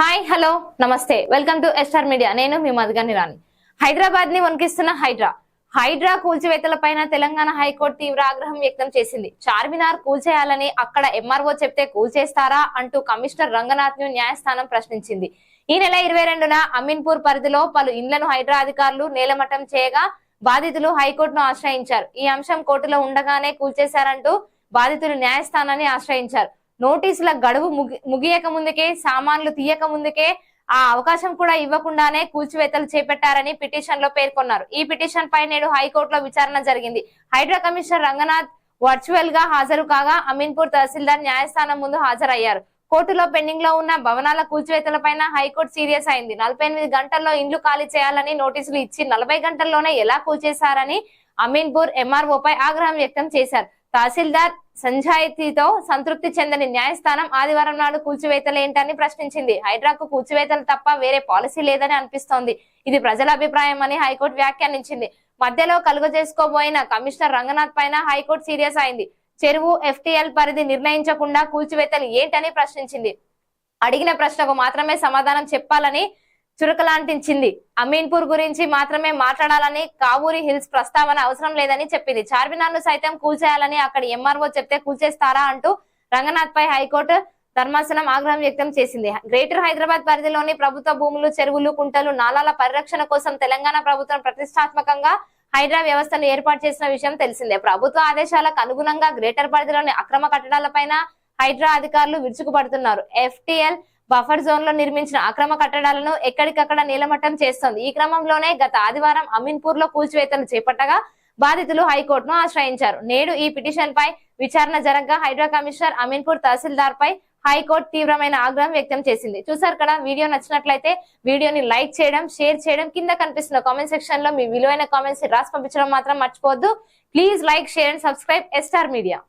Hi hello namaste. Welcome to SR media. నేను మీ మధుగని రాణి. హైదరాబాద్ని వణికిస్తున్న హైడ్రా. హైడ్రా కూల్చివేతలపైన తెలంగాణ హైకోర్టు తీవ్ర ఆగ్రహం వ్యక్తం చేసింది. చార్మినార్ కూల్చేయాలని అక్కడ ఎంఆర్ఓ చెప్తే కూల్చేస్తారా అంటూ కమిషనర్ రంగనాథ్ను న్యాయస్థానం ప్రశ్నించింది. ఈ నెల ఇరవై రెండున అమీన్పూర్ పరిధిలో పలు ఇండ్లను హైడ్రా అధికారులు నేలమట్టం చేయగా బాధితులు హైకోర్టును ఆశ్రయించారు. ఈ అంశం కోర్టులో ఉండగానే కూల్చేశారంటూ బాధితులు న్యాయస్థానాన్ని ఆశ్రయించారు. నోటీసుల గడువు ముగి ముగియక ముందుకే సామాన్లు తీయక ముందుకే ఆ అవకాశం కూడా ఇవ్వకుండానే కూల్చివేతలు చేపట్టారని పిటిషన్లో పేర్కొన్నారు. ఈ పిటిషన్ పై నేడు హైకోర్టులో విచారణ జరిగింది. హైడ్రా కమిషనర్ రంగనాథ్ వర్చువల్గా హాజరు కాగా అమీన్పూర్ తహసీల్దార్ న్యాయస్థానం ముందు హాజరయ్యారు. కోర్టులో పెండింగ్లో ఉన్న భవనాల కూల్చివేతలపైన హైకోర్టు సీరియస్ అయింది. నలభై ఎనిమిది గంటల్లో ఇండ్లు ఖాళీ చేయాలని నోటీసులు ఇచ్చి నలభై గంటల్లోనే ఎలా కూల్చేశారని అమీన్పూర్ ఎంఆర్ఓపై ఆగ్రహం వ్యక్తం చేశారు. తహసీల్దార్ సంజాయితీతో సంతృప్తి చెందని న్యాయస్థానం ఆదివారం నాడు కూల్చివేతలేంటని ప్రశ్నించింది. హైడ్రాకు కూల్చివేతలు తప్ప వేరే పాలసీ లేదని అనిపిస్తోంది. ఇది ప్రజల అభిప్రాయం అని హైకోర్టు వ్యాఖ్యానించింది. మధ్యలో కలుగు చేసుకోబోయిన కమిషనర్ రంగనాథ్ పైన హైకోర్టు సీరియస్ అయింది. చెరువు ఎఫ్టీఎల్ పరిధి నిర్ణయించకుండా కూల్చివేతలు ఏంటని ప్రశ్నించింది. అడిగిన ప్రశ్నకు మాత్రమే సమాధానం చెప్పాలని చురకలాంటించింది. అమీన్పూర్ గురించి మాత్రమే మాట్లాడాలని కావూరి హిల్స్ ప్రస్తావన అవసరం లేదని చెప్పింది. చార్మినార్ను సైతం కూల్చేయాలని అక్కడ ఎంఆర్ఓ చెప్తే కూల్చేస్తారా అంటూ రంగనాథ్ పై హైకోర్టు ధర్మాసనం ఆగ్రహం వ్యక్తం చేసింది. గ్రేటర్ హైదరాబాద్ పరిధిలోని ప్రభుత్వ భూములు చెరువులు కుంటలు నాలాల పరిరక్షణ కోసం తెలంగాణ ప్రభుత్వం ప్రతిష్టాత్మకంగా హైడ్రా వ్యవస్థను ఏర్పాటు చేసిన విషయం తెలిసిందే. ప్రభుత్వ ఆదేశాలకు అనుగుణంగా గ్రేటర్ పరిధిలోని అక్రమ కట్టడాలపైన హైడ్రా అధికారులు విరుచుకుపడుతున్నారు. ఎఫ్టిఎల్ బఫర్ జోన్లో నిర్మించిన అక్రమ కట్టడాలను ఎక్కడికక్కడ నీలమట్టం చేస్తోంది. ఈ క్రమంలోనే గత ఆదివారం అమీన్పూర్లో కూల్చివేతలు చేపట్టగా బాధితులు హైకోర్టును ఆశ్రయించారు. నేడు ఈ పిటిషన్ పై విచారణ జరగగా హైడ్రా కమిషనర్ అమీన్పూర్ తహసీల్దార్ పై హైకోర్టు తీవ్రమైన ఆగ్రహం వ్యక్తం చేసింది. చూసారు కదా వీడియో నచ్చినట్లయితే వీడియోని లైక్ చేయడం షేర్ చేయడం కింద కనిపిస్తున్న కామెంట్ సెక్షన్లో మీ విలువైన కామెంట్స్ రాసి పంపించడం మాత్రం మర్చిపోవద్దు. Please like share and subscribe SR media.